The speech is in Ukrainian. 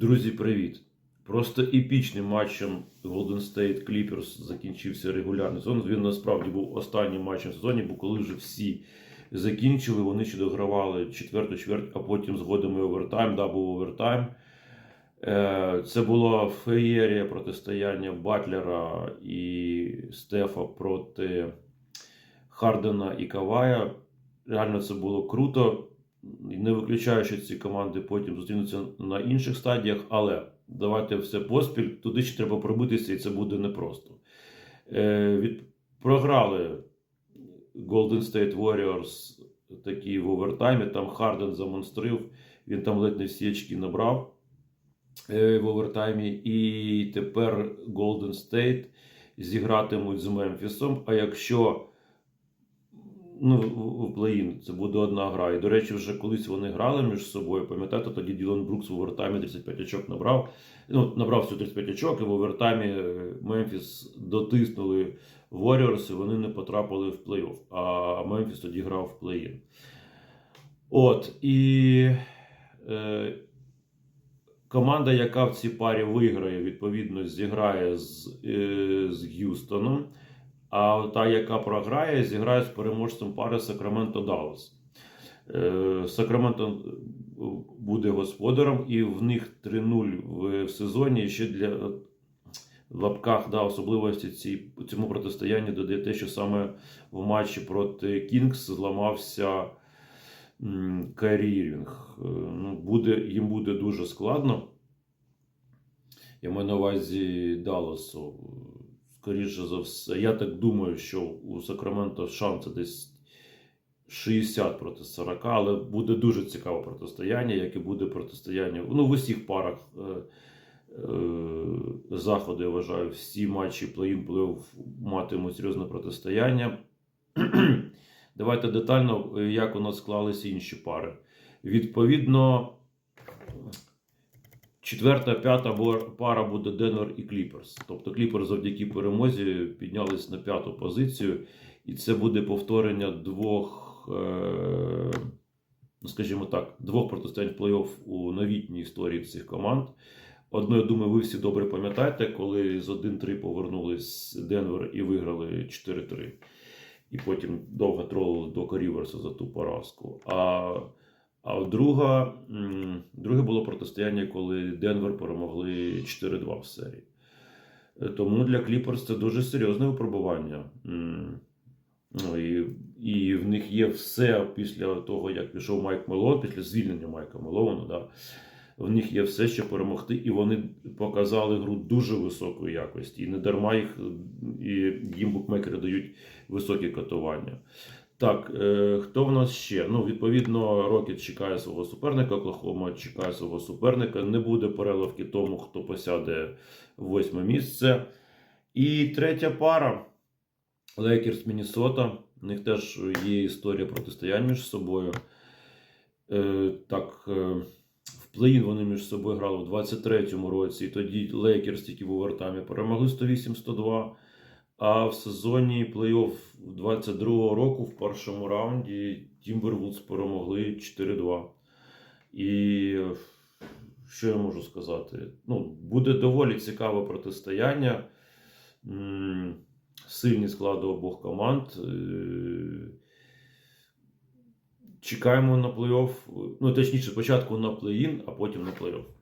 Друзі, привіт! Просто епічним матчем Golden State Clippers закінчився регулярний сезон. Він насправді був останнім матчем в сезоні, бо коли вже всі закінчили, вони ще догравали четверту чверть, а потім згодом і овертайм, да, був овертайм. Е, Це була феєрія протистояння Батлера і Стефа проти Хардена і Кавая. Реально це було круто. Не виключаю, що ці команди потім зустрінуться на інших стадіях, але давайте все поспіль. Туди ще треба пробитися, і це буде непросто. Е, від... Програли Golden State Warriors такі в овертаймі. Там Харден замонстрив, він там ледь не всі очки набрав е, в овертаймі. І тепер Golden State зігратимуть з Мемфісом. А якщо ну, в- плей-ін це буде одна гра. І, до речі, вже колись вони грали між собою. Пам'ятаєте, тоді Ділан Брукс в овертаймі 35 очок набрав. Ну, набрав всього 35 очок, і в овертаймі е, Мемфіс дотиснули Warriors, і вони не потрапили в плей-офф. А Мемфіс тоді грав в плей-ін. От. І е, команда, яка в цій парі виграє, відповідно, зіграє з, е, з Г'юстоном. А та, яка програє, зіграє з переможцем пари Сакраменто Даллас. Е, Сакраменто буде господарем, і в них 3-0 в, сезоні. Ще для в лапках да, особливості ці, цьому протистоянні додає те, що саме в матчі проти Кінгс зламався Ірвінг. Е, Ну, буде, їм буде дуже складно. Я маю на увазі Далласу. Скоріше за все, я так думаю, що у Сакраменто шанси десь 60 проти 40, але буде дуже цікаве протистояння, як і буде протистояння ну, в усіх парах е, е, заходу, я вважаю, всі матчі плей-ін плей матимуть серйозне протистояння. Давайте детально, як у нас склалися інші пари. Відповідно, четверта, п'ята пара буде Денвер і Кліперс. Тобто Кліперс завдяки перемозі піднялись на п'яту позицію, і це буде повторення двох, е, ну, скажімо так, двох протистоянь плей-офф у новітній історії цих команд. Одно, я думаю, ви всі добре пам'ятаєте, коли з 1-3 повернулись Денвер і виграли 4-3. І потім довго тролили до Ріверса за ту поразку. А, а друга, друге було протистояння, коли Денвер перемогли 4-2 в серії. Е, Тому для Кліперс це дуже серйозне випробування. Ну, і, і в них є все після того, як пішов Майк Мелон, після звільнення Майка Мелона, да, в них є все, що перемогти, і вони показали гру дуже високої якості. І не дарма їх і їм букмекери дають високі котування. Так, е, хто в нас ще? Ну, відповідно, Рокет чекає свого суперника, Оклахома чекає свого суперника. Не буде переливки тому, хто посяде восьме місце. І третя пара. Лейкерс Міннесота. У них теж є історія протистоянь між собою. Е, так, е, в плей-ін вони між собою грали в 23-му році. І тоді Лейкерс тільки в овертаймі перемогли 108-102. А в сезоні плей-офф 22-го року в першому раунді Тімбервудс перемогли 4-2. І що я можу сказати? Ну, буде доволі цікаве протистояння. Сильні склади обох команд. Е, Чекаємо на плей-офф. Ну, точніше, спочатку на плей-ін, а потім на плей-офф.